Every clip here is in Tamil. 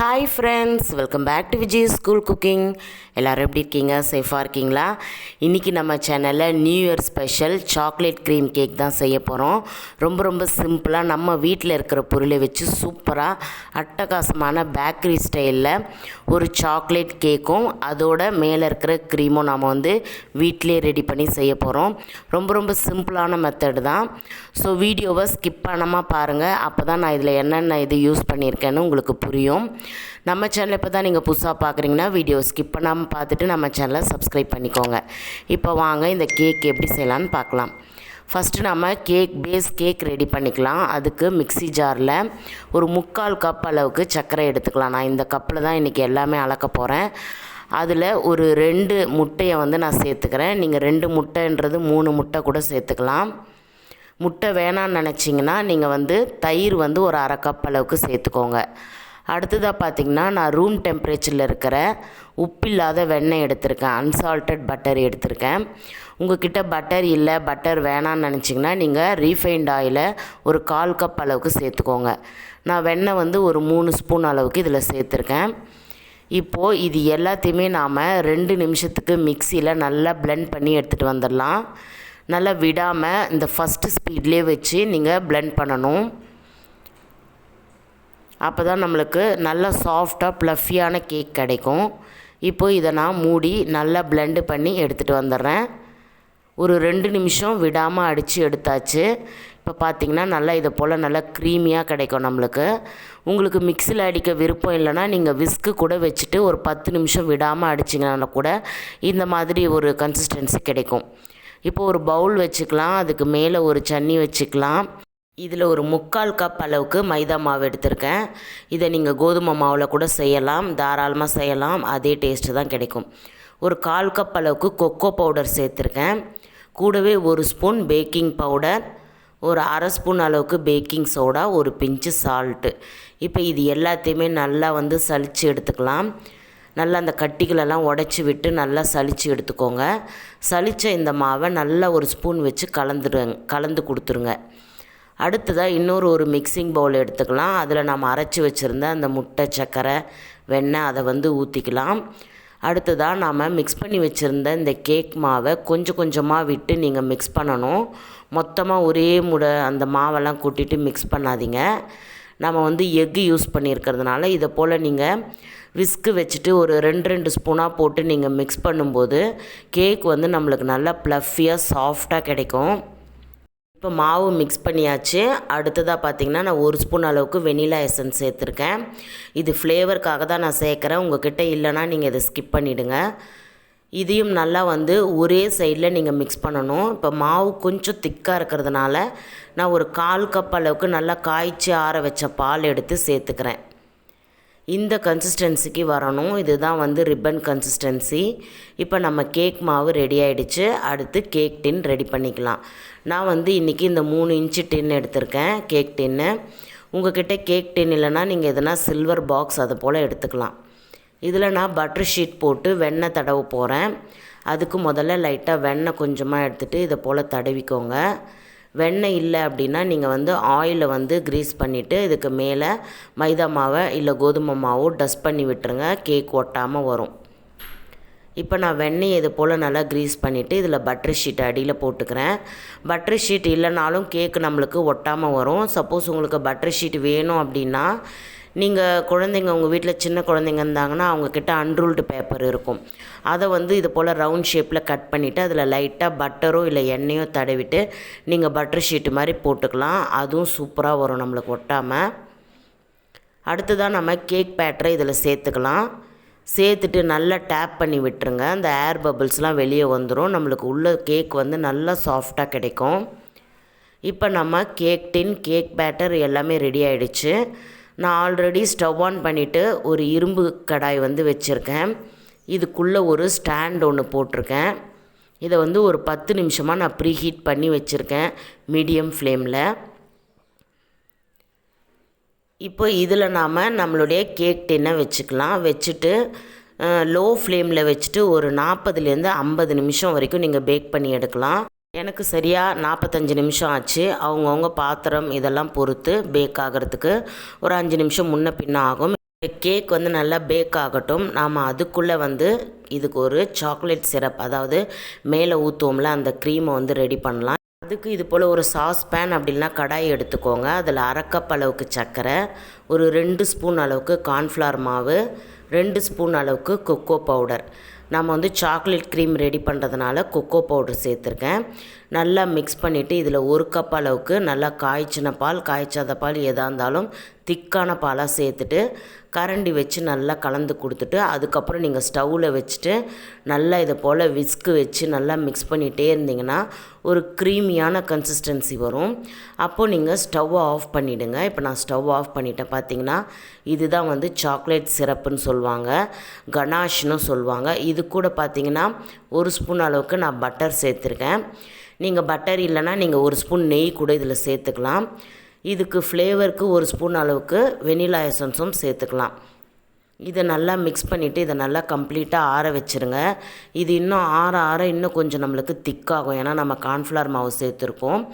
Hi friends welcome back to Vijay school cooking எல்லோரும் எப்படி இருக்கீங்க? சேஃபாக இருக்கீங்களா? இன்றைக்கி நம்ம சேனலில் new year special chocolate cream cake தான் செய்ய போகிறோம் ரொம்ப ரொம்ப சிம்பிளாக நம்ம வீட்டில் இருக்கிற பொருளை வச்சு சூப்பராக அட்டகாசமான பேக்கரி ஸ்டைலில் ஒரு சாக்லேட் கேக்கும் அதோட மேலே இருக்கிற க்ரீமும் நாம் வந்து வீட்டிலே ரெடி பண்ணி செய்ய போகிறோம் ரொம்ப ரொம்ப சிம்பிளான மெத்தடு தான். ஸோ வீடியோவை ஸ்கிப் பண்ணாமல் பாருங்கள் அப்போ தான் நான் இதில் என்னென்ன இது யூஸ் பண்ணியிருக்கேன்னு உங்களுக்கு புரியும். நம்ம சேனல் இப்போ தான் நீங்கள் புதுசாக பார்க்குறீங்கன்னா வீடியோ ஸ்கிப் பண்ணாமல் பார்த்துட்டு நம்ம சேனலை சப்ஸ்கிரைப் பண்ணிக்கோங்க. இப்போ வாங்க இந்த கேக் எப்படி செய்யலான்னு பார்க்கலாம். ஃபஸ்ட்டு நம்ம கேக் பேஸ் கேக் ரெடி பண்ணிக்கலாம். அதுக்கு மிக்ஸி ஜாரில் ஒரு முக்கால் கப் அளவுக்கு சர்க்கரை எடுத்துக்கலாம். நான் இந்த கப்பில் தான் இன்றைக்கி எல்லாமே அளக்க போகிறேன் அதில் ஒரு ரெண்டு முட்டையை வந்து நான் சேர்த்துக்கிறேன். நீங்கள் ரெண்டு முட்டைன்றது மூணு முட்டை கூட சேர்த்துக்கலாம். முட்டை வேணான்னு நினச்சிங்கன்னா நீங்கள் வந்து தயிர் வந்து ஒரு அரை கப் அளவுக்கு சேர்த்துக்கோங்க. அடுத்ததாக பார்த்திங்கன்னா நான் ரூம் டெம்பரேச்சரில் இருக்கிற உப்பில்லாத வெண்ணெய் எடுத்திருக்கேன். அன்சால்ட்டட் பட்டர் எடுத்திருக்கேன். உங்ககிட்ட பட்டர் இல்லை பட்டர் வேணான்னு நினச்சிங்கன்னா நீங்கள் ரீஃபைண்ட் ஆயிலை ஒரு கால் கப் அளவுக்கு சேர்த்துக்கோங்க. நான் வெண்ணெய் வந்து ஒரு மூணு ஸ்பூன் அளவுக்கு இதில் சேர்த்துருக்கேன். இப்போது இது எல்லாத்தையுமே நாம் ரெண்டு நிமிஷத்துக்கு மிக்சியில் நல்லா பிளெண்ட் பண்ணி எடுத்துகிட்டு வந்துடலாம். நல்லா விடாமல் இந்த ஃபஸ்ட்டு ஸ்பீட்லேயே வச்சு நீங்கள் பிளெண்ட் பண்ணணும். அப்போ தான் நம்மளுக்கு நல்ல சாஃப்டாக ப்ளஃபியான கேக் கிடைக்கும். இப்போது இதை நான் மூடி நல்லா பிளெண்டு பண்ணி எடுத்துகிட்டு வந்துடுறேன். ஒரு ரெண்டு நிமிஷம் விடாமல் அடித்து எடுத்தாச்சு. இப்போ பார்த்திங்கன்னா நல்லா இதை போல் நல்லா க்ரீமியாக கிடைக்கும் நம்மளுக்கு. உங்களுக்கு மிக்சியில் அடிக்க விருப்பம் இல்லைன்னா நீங்கள் விஸ்க்கு கூட வச்சுட்டு ஒரு பத்து நிமிஷம் விடாமல் அடிச்சிங்கன்னா கூட இந்த மாதிரி ஒரு கன்சிஸ்டன்சி கிடைக்கும். இப்போ ஒரு பவுல் வச்சுக்கலாம் அதுக்கு மேலே ஒரு சன்னி வச்சுக்கலாம். இதில் ஒரு முக்கால் கப் அளவுக்கு மைதா மாவு எடுத்திருக்கேன். இதை நீங்கள் கோதுமை மாவில் கூட செய்யலாம் தாராளமாக செய்யலாம். அதே டேஸ்ட்டு தான் கிடைக்கும். ஒரு கால் கப் அளவுக்கு கொக்கோ பவுடர் சேர்த்துருக்கேன். கூடவே ஒரு ஸ்பூன் பேக்கிங் பவுடர் ஒரு அரை ஸ்பூன் அளவுக்கு பேக்கிங் சோடா ஒரு பிஞ்சு சால்ட்டு இப்போ இது எல்லாத்தையுமே நல்லா வந்து சளிச்சு எடுத்துக்கலாம். நல்லா அந்த கட்டிகளெல்லாம் உடச்சி விட்டு நல்லா சளிச்சு எடுத்துக்கோங்க. சளிச்ச இந்த மாவை நல்லா ஒரு ஸ்பூன் வச்சு கலந்துடுங்க கலந்து கொடுத்துருங்க. அடுத்ததாக இன்னொரு ஒரு மிக்சிங் பவுல் எடுத்துக்கலாம். அதில் நம்ம அரைச்சி வச்சுருந்த அந்த முட்டை சர்க்கரை வெண்ணெய் அதை வந்து ஊற்றிக்கலாம் அடுத்ததாக நாம் மிக்ஸ் பண்ணி வச்சுருந்த இந்த கேக் மாவை கொஞ்சம் கொஞ்சமாக விட்டு நீங்கள் மிக்ஸ் பண்ணணும். மொத்தமாக ஒரே முடை அந்த மாவெல்லாம் கூட்டிட்டு மிக்ஸ் பண்ணாதீங்க. நம்ம வந்து எக்கு யூஸ் பண்ணியிருக்கிறதுனால இதை போல் நீங்கள் விஸ்க்கு வச்சுட்டு ஒரு ரெண்டு ரெண்டு ஸ்பூனாக போட்டு நீங்கள் மிக்ஸ் பண்ணும்போது கேக் வந்து நம்மளுக்கு நல்லா ப்ளஃபியாக சாஃப்டாக கிடைக்கும். இப்போ மாவு மிக்ஸ் பண்ணியாச்சு. அடுத்ததாக பார்த்திங்கன்னா நான் ஒரு ஸ்பூன் அளவுக்கு வெனிலா எசன்ஸ் சேர்த்துருக்கேன். இது ஃப்ளேவருக்காக தான் நான் சேர்க்குறேன். உங்ககிட்ட இல்லைன்னா நீங்கள் இதை ஸ்கிப் பண்ணிவிடுங்க இதையும் நல்லா வந்து ஒரே சைடில் நீங்கள் மிக்ஸ் பண்ணணும். இப்போ மாவு கொஞ்சம் திக்காக இருக்கிறதுனால நான் ஒரு கால் கப் அளவுக்கு நல்லா காய்ச்சி ஆற வச்ச பால் எடுத்து சேர்த்துக்கிறேன். இந்த கன்சிஸ்டன்சிக்கு வரணும். இதுதான் வந்து ரிப்பன் கன்சிஸ்டன்சி இப்போ நம்ம கேக் மாவு ரெடி ஆகிடுச்சு அடுத்து கேக் டின் ரெடி பண்ணிக்கலாம். நான் வந்து இன்றைக்கி இந்த மூணு இன்ச்சு டின் எடுத்திருக்கேன் கேக் டின்னு உங்கள்கிட்ட கேக் டின் இல்லைன்னா நீங்கள் எதனா சில்வர் பாக்ஸ் அது போல் எடுத்துக்கலாம். இதில் நான் பட்டர் ஷீட் போட்டு வெண்ணெய் தடவ போகிறேன் அதுக்கு முதல்ல லைட்டாக வெண்ணெய் கொஞ்சமாக எடுத்துகிட்டு இதை போல் தடவிக்கோங்க. வெண்ணெய் இல்லை அப்படின்னா நீங்கள் வந்து ஆயிலை வந்து க்ரீஸ் பண்ணிவிட்டு இதுக்கு மேலே மைதா மாவை இல்லை கோதுமை மாவோ டஸ்ட் பண்ணி விட்டுருங்க. கேக் ஒட்டாமல் வரும். இப்போ நான் வெண்ணெய் இது போல் நல்லா க்ரீஸ் பண்ணிவிட்டு இதில் பட்டர் ஷீட் அடியில் போட்டுக்கிறேன். பட்டர் ஷீட் இல்லைனாலும் கேக்கு நம்மளுக்கு ஒட்டாமல் வரும். சப்போஸ் உங்களுக்கு பட்டர் ஷீட் வேணும் அப்படின்னா நீங்கள் குழந்தைங்க உங்கள் வீட்டில் சின்ன குழந்தைங்க இருந்தாங்கன்னா அவங்கக்கிட்ட அன்ரூல்டு பேப்பர் இருக்கும். அதை வந்து இது போல் ரவுண்ட் ஷேப்பில் கட் பண்ணிவிட்டு அதில் லைட்டாக பட்டரோ இல்லை எண்ணெயோ தடவிட்டு நீங்கள் பட்டர் ஷீட்டு மாதிரி போட்டுக்கலாம். அதுவும் சூப்பராக வரும் நம்மளுக்கு ஒட்டாமல் அடுத்ததாக நம்ம கேக் பேட்டரை இதில் சேர்த்துக்கலாம். சேர்த்துட்டு நல்லா டேப் பண்ணி விட்டுருங்க. அந்த ஏர் பபிள்ஸ்லாம் வெளியே வந்துடும் நம்மளுக்கு உள்ள கேக் வந்து நல்லா சாஃப்டாக கிடைக்கும். இப்போ நம்ம கேக் டின் கேக் பேட்டர் எல்லாமே ரெடி ஆகிடுச்சு நான் ஆல்ரெடி ஸ்டவ் ஆன் பண்ணிவிட்டு ஒரு இரும்பு கடாய் வந்து வச்சுருக்கேன். இதுக்குள்ளே ஒரு ஸ்டாண்ட் ஒன்று போட்டிருக்கேன். இதை வந்து ஒரு பத்து நிமிஷமாக நான் ப்ரீ ஹீட் பண்ணி வச்சுருக்கேன் மீடியம் ஃப்ளேமில் இப்போ இதில் நாம் நம்மளுடைய கேக் டின்னை வச்சுக்கலாம். வச்சுட்டு லோ ஃப்ளேமில் வச்சுட்டு ஒரு நாற்பதுலேருந்து ஐம்பது நிமிஷம் வரைக்கும் நீங்கள் பேக் பண்ணி எடுக்கலாம். எனக்கு சரியாக நாற்பத்தஞ்சு நிமிஷம் ஆச்சு. அவங்கவுங்க பாத்திரம் இதெல்லாம் பொறுத்து பேக் ஆகிறதுக்கு ஒரு அஞ்சு நிமிஷம் முன்ன பின்ன ஆகும். கேக் வந்து நல்லா பேக் ஆகட்டும். நாம் அதுக்குள்ளே வந்து இதுக்கு ஒரு சாக்லேட் சிரப் அதாவது மேலே ஊற்றுவோம்ல அந்த க்ரீமை வந்து ரெடி பண்ணலாம். அதுக்கு இது போல் ஒரு சாஸ் பேன் அப்படின்னா கடாய் எடுத்துக்கோங்க. அதில் அரைக்கப் அளவுக்கு சர்க்கரை ஒரு ரெண்டு ஸ்பூன் அளவுக்கு கார்ன்ஃப்ளவர் மாவு ரெண்டு ஸ்பூன் அளவுக்கு கொக்கோ பவுடர் நம்ம வந்து சாக்லேட் க்ரீம் ரெடி பண்ணுறதுனால கொக்கோ பவுடர் சேர்த்துருக்கேன். நல்லா மிக்ஸ் பண்ணிவிட்டு இதில் ஒரு கப் அளவுக்கு நல்லா காய்ச்சின பால் காய்ச்சாத பால் எதாக இருந்தாலும் திக்கான பாலாக சேர்த்துட்டு கரண்டி வச்சு நல்லா கலந்து கொடுத்துட்டு அதுக்கப்புறம் நீங்கள் ஸ்டவ்வில் வச்சுட்டு நல்லா இதை போல் விஸ்கு வச்சு நல்லா மிக்ஸ் பண்ணிகிட்டே இருந்தீங்கன்னா ஒரு க்ரீமியான கன்சிஸ்டன்சி வரும். அப்போது நீங்கள் ஸ்டவ்வை ஆஃப் பண்ணிவிடுங்க இப்போ நான் ஸ்டவ் ஆஃப் பண்ணிட்டேன் பார்த்தீங்கன்னா இதுதான் வந்து சாக்லேட் சிரப்புன்னு சொல்லுவாங்க கனாஷ்னு சொல்லுவாங்க. இது கூட பார்த்தீங்கன்னா ஒரு ஸ்பூன் அளவுக்கு நான் பட்டர் சேர்த்துருக்கேன். நீங்கள் பட்டர் இல்லைன்னா நீங்கள் ஒரு ஸ்பூன் நெய் கூட இதில் சேர்த்துக்கலாம். இதுக்கு ஃப்ளேவருக்கு ஒரு ஸ்பூன் அளவுக்கு வெனிலா எசன்ஸும் சேர்த்துக்கலாம். இதை நல்லா மிக்ஸ் பண்ணிவிட்டு இதை நல்லா கம்ப்ளீட்டாக ஆற வச்சுருங்க. இது இன்னும் ஆற ஆற இன்னும் கொஞ்சம் நம்மளுக்கு திக்காகும் ஏன்னா நம்ம கார்ன்ஃப்ளவர் மாவு சேர்த்துருக்கோம்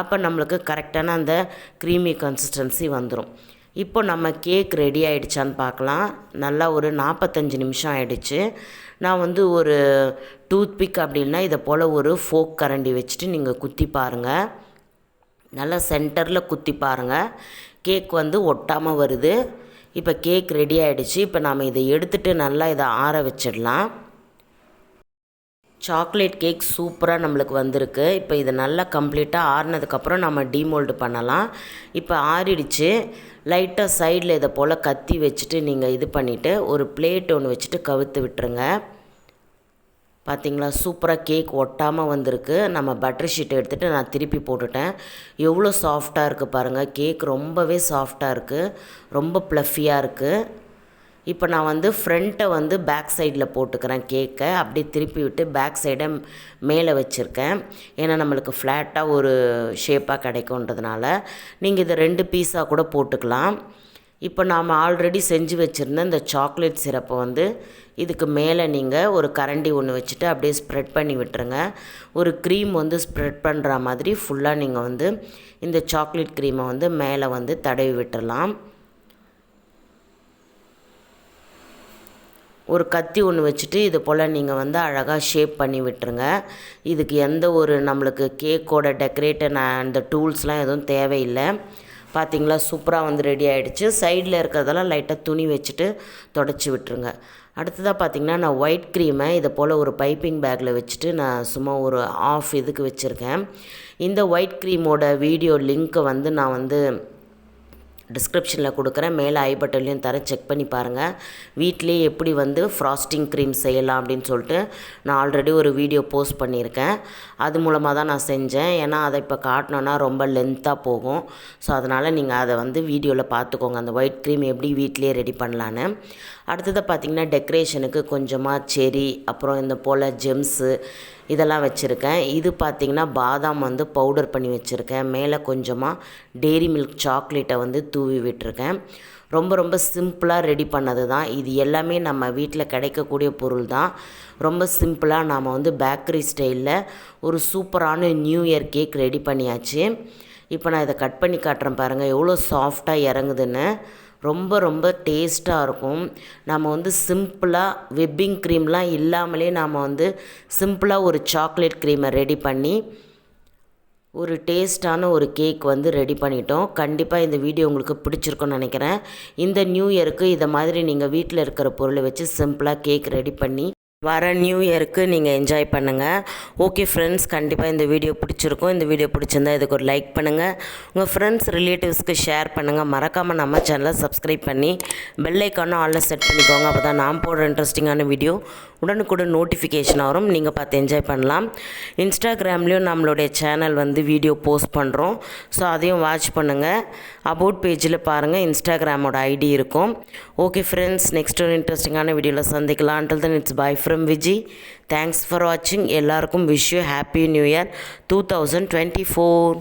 அப்போ நம்மளுக்கு கரெக்டான அந்த க்ரீமி கன்சிஸ்டன்சி வந்துடும் இப்போ நம்ம கேக் ரெடி ஆகிடுச்சான்னு பார்க்கலாம். நல்லா ஒரு நாற்பத்தஞ்சு நிமிஷம் ஆகிடுச்சு நான் வந்து ஒரு டூத் பிக் அப்படின்னா இதை போல் ஒரு ஃபோக் கரண்டி வச்சுட்டு நீங்கள் குத்தி பாருங்கள் நல்லா சென்டரில் குத்தி பாருங்கள் கேக் வந்து ஒட்டாமல் வருது. இப்போ கேக் ரெடி ஆகிடுச்சு இப்போ நாம் இதை எடுத்துகிட்டு நல்லா இதை ஆற வச்சிடலாம். சாக்லேட் கேக் சூப்பராக நம்மளுக்கு வந்திருக்கு. இப்போ இது நல்லா கம்ப்ளீட்டாக ஆறினதுக்கப்புறம் நம்ம டீமோல்டு பண்ணலாம். இப்போ ஆறிடுச்சு. லைட்டாக சைடில் இதை போல் கத்தி வச்சுட்டு நீங்கள் இது பண்ணிவிட்டு ஒரு பிளேட் ஒன்று வச்சுட்டு கவுத்து விட்டுருங்க. பார்த்திங்களா சூப்பராக கேக் ஒட்டாமல் வந்திருக்கு. நம்ம பட்டர் ஷீட் எடுத்துகிட்டு நான் திருப்பி போட்டுட்டேன். எவ்வளோ சாஃப்டாக இருக்குது பாருங்கள் கேக் ரொம்பவே சாஃப்டாக இருக்குது ரொம்ப ப்ளஃபியாக இருக்குது இப்போ நான் வந்து ஃப்ரண்ட்டை வந்து பேக் சைடில் போட்டுக்கிறேன் கேக்கை அப்படியே திருப்பி விட்டு பேக் சைடை மேலே வச்சுருக்கேன். ஏன்னா நம்மளுக்கு ஃப்ளாட்டாக ஒரு ஷேப்பாக கிடைக்குன்றதுனால நீங்கள் இதை ரெண்டு பீஸாக கூட போட்டுக்கலாம். இப்போ நாம் ஆல்ரெடி செஞ்சு வச்சுருந்த இந்த சாக்லேட் சிரப்பை வந்து இதுக்கு மேலே நீங்கள் ஒரு கரண்டி ஒன்று வச்சுட்டு அப்படியே ஸ்ப்ரெட் பண்ணி விட்டுருங்க. ஒரு க்ரீம் வந்து ஸ்ப்ரெட் பண்ணுற மாதிரி ஃபுல்லாக நீங்கள் வந்து இந்த சாக்லேட் க்ரீமை வந்து மேலே வந்து தடவி விட்டுடலாம் ஒரு கத்தி ஒன்று வச்சுட்டு இது போல் நீங்கள் வந்து அழகாக ஷேப் பண்ணி விட்டுருங்க. இதுக்கு எந்த ஒரு நம்மளுக்கு கேக்கோட டெக்கரேட்டன் அந்த டூல்ஸ்லாம் எதுவும் தேவையில்லை. பார்த்திங்களா சூப்பராக வந்து ரெடி ஆகிடுச்சு சைடில் இருக்கிறதெல்லாம் லைட்டாக துணி வச்சுட்டு தொடச்சி விட்டுருங்க. அடுத்ததாக பார்த்திங்கன்னா நான் ஒயிட் க்ரீமை இதை போல் ஒரு பைப்பிங் பேக்கில் வச்சுட்டு நான் சும்மா ஒரு ஆஃப் இதுக்கு வச்சுருக்கேன். இந்த ஒயிட் க்ரீமோட வீடியோ லிங்க்கை வந்து நான் வந்து டிஸ்கிரிப்ஷனில் கொடுக்குறேன். மேலே ஐ பட்டன்லையும் தரேன். செக் பண்ணி பாருங்கள் வீட்லேயே எப்படி வந்து ஃப்ராஸ்டிங் க்ரீம் செய்யலாம் அப்படின்னு சொல்லிட்டு நான் ஆல்ரெடி ஒரு வீடியோ போஸ்ட் பண்ணியிருக்கேன். அது மூலமாக தான் நான் செஞ்சேன். ஏன்னா அதை இப்போ காட்டினோன்னா ரொம்ப லென்த்தாக போகும். ஸோ அதனால் நீங்கள் அதை வந்து வீடியோவில் பார்த்துக்கோங்க. அந்த ஒயிட் க்ரீம் எப்படி வீட்லேயே ரெடி பண்ணலான்னு. அடுத்தது பார்த்திங்கன்னா டெக்கரேஷனுக்கு கொஞ்சமாக செரி அப்புறம் இந்த போல் ஜெம்ஸு இதெல்லாம் வச்சுருக்கேன். இது பார்த்திங்கன்னா பாதாம் வந்து பவுடர் பண்ணி வச்சுருக்கேன். மேலே கொஞ்சமாக டெய்ரி மில்க் சாக்லேட்டை வந்து தூவி விட்டுருக்கேன். ரொம்ப ரொம்ப சிம்பிளாக ரெடி பண்ணது தான் இது எல்லாமே நம்ம வீட்டில் கிடைக்கக்கூடிய பொருள் தான் ரொம்ப சிம்பிளாக நாம் வந்து பேக்கரி ஸ்டைலில் ஒரு சூப்பரான நியூ இயர் கேக் ரெடி பண்ணியாச்சு. இப்போ நான் இதை கட் பண்ணி காட்டுறேன் பாருங்கள் எவ்வளோ சாஃப்டாக இறங்குதுன்னு. ரொம்ப ரொம்ப டேஸ்ட்டாக இருக்கும். நம்ம வந்து சிம்பிளாக விப்பிங் க்ரீம்லாம் இல்லாமலே நாம் வந்து சிம்பிளாக ஒரு சாக்லேட் க்ரீமை ரெடி பண்ணி ஒரு டேஸ்ட்டான ஒரு கேக் வந்து ரெடி பண்ணிட்டோம். கண்டிப்பாக இந்த வீடியோ உங்களுக்கு பிடிச்சிருக்குன்னு நினைக்கிறேன். இந்த நியூ இயருக்கு இதை மாதிரி நீங்கள் வீட்டில் இருக்கிற பொருளை வச்சு சிம்பிளாக கேக் ரெடி பண்ணி வர நியூ இயருக்கு நீங்கள் என்ஜாய் பண்ணுங்கள் ஓகே ஃப்ரெண்ட்ஸ் கண்டிப்பாக இந்த வீடியோ பிடிச்சிருக்கும். இந்த வீடியோ பிடிச்சிருந்தா இதுக்கு ஒரு லைக் பண்ணுங்கள் உங்கள் ஃப்ரெண்ட்ஸ் ரிலேட்டிவ்ஸ்க்கு ஷேர் பண்ணுங்கள் மறக்காமல் நம்ம சேனலை சப்ஸ்கிரைப் பண்ணி பெல் ஐக்கானும் ஆலில் செட் பண்ணிக்கோங்க. அப்போ தான் நான் போடுற இன்ட்ரெஸ்டிங்கான வீடியோ உடனுக்குடன் நோட்டிஃபிகேஷன் வரும். நீங்கள் பார்த்து என்ஜாய் பண்ணலாம். இன்ஸ்டாகிராம்லேயும் நம்மளுடைய சேனல் வந்து வீடியோ போஸ்ட் பண்ணுறோம் ஸோ அதையும் வாட்ச் பண்ணுங்கள் அபவுட் பேஜில் பாருங்கள் இன்ஸ்டாகிராமோட ஐடி இருக்கும். ஓகே ஃப்ரெண்ட்ஸ் நெக்ஸ்ட் ஒரு இன்ட்ரெஸ்டிங்கான வீடியோவில் சந்திக்கலாம். Until then it's bye from Viji thanks for வாட்சிங் எல்லாருக்கும் wish you happy new year two thousand twenty four